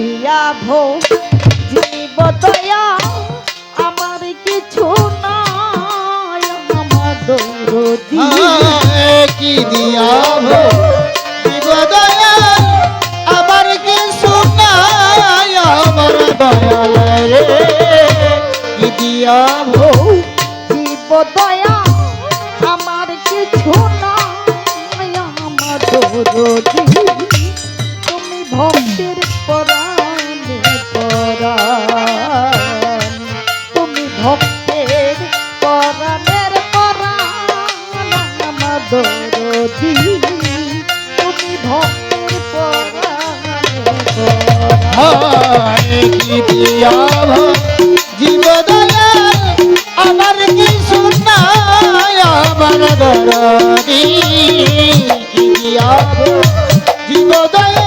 দিয়া ভো জীব দয়া, আমার কিছু নাই, আমার কি দিয়া ভো জীব দয়া, আমার কিছু নাই, আমার দয়া রে। কি দিয়া ভক্তের পরাণের পরাণ দরদি। তুমি ভক্তের পরাণ। জীবদয়া আমার কি জীবদয়া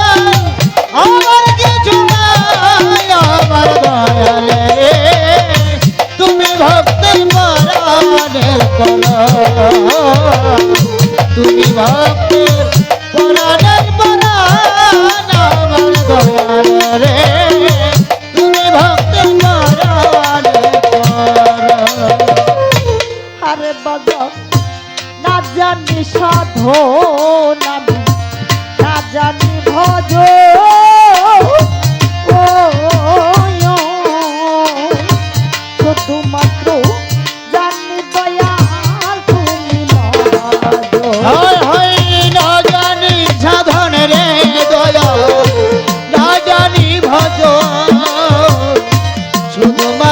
তুমি ভাবতে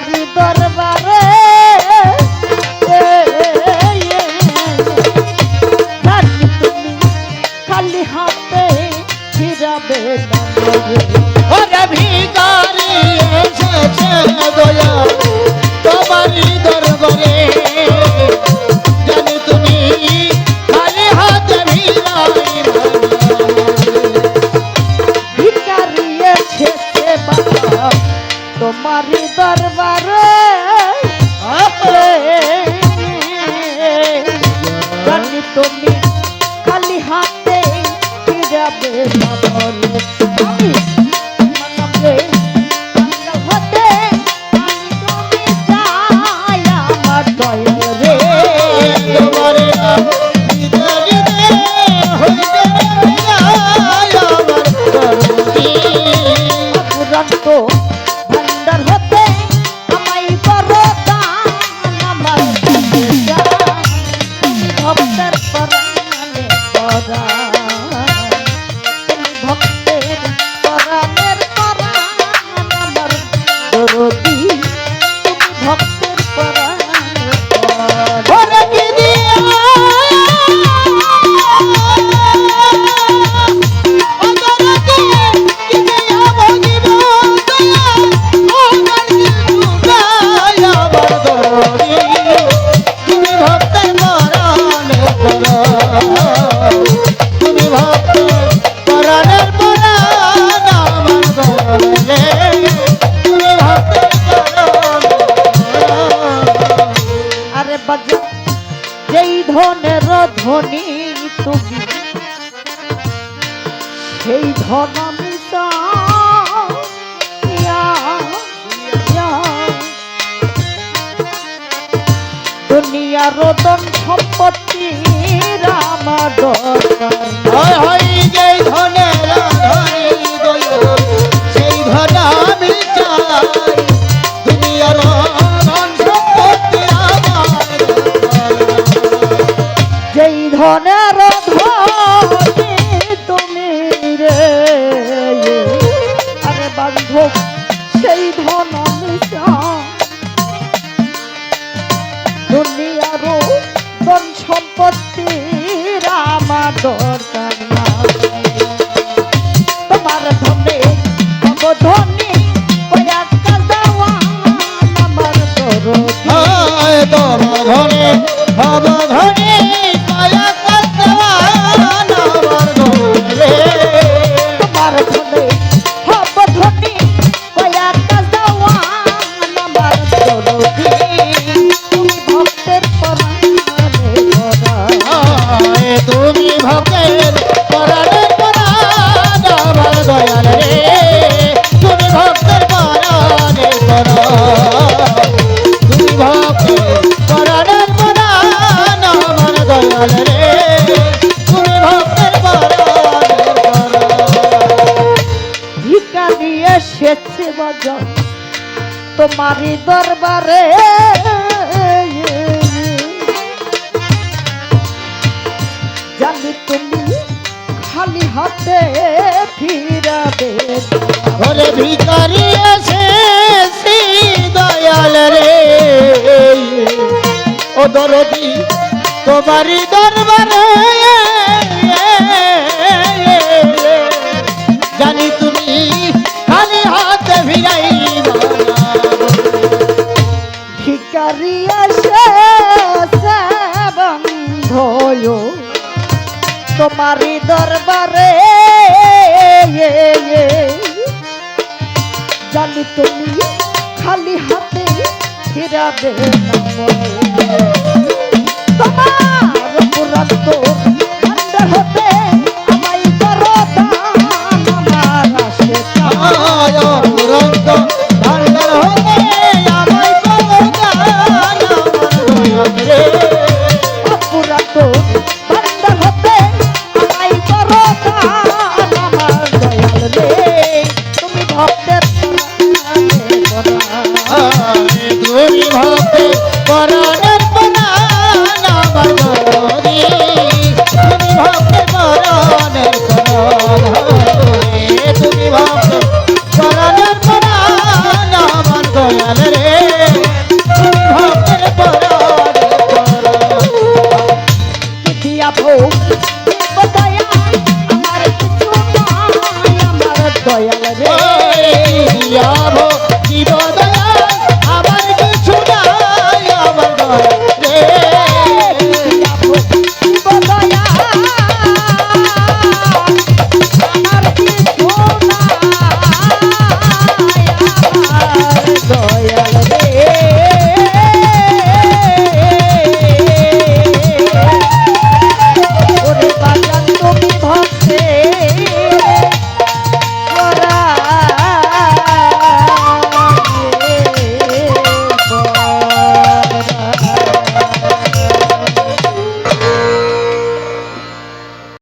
আমি দরবারে। থাকি তুমি খালি হাতে ফিরাবে না। ভিকারি এসেছে দয়া তুমি খালি হাতে ফিরাবে আমি বাজে। যেই ধনের ধ্বনি তুমি, সেই ধন আমি দুনিয়ার ধন সম্পত্তি আমার দরকার। হয় যেই ধনের ধনী সেই ধন আমি চাই মনের ধর তোমারই দরবারে। জানি তুমি খালি হাতে ফিরাবে। ওরে ভিকারি আছে দয়াল রে। ও দরদি, তোমারই দরবারে তোমারি দরবারে। জানি তুমি খালি হাতে ফিরাবে তোমার পুরাত ঠান্ডা হতে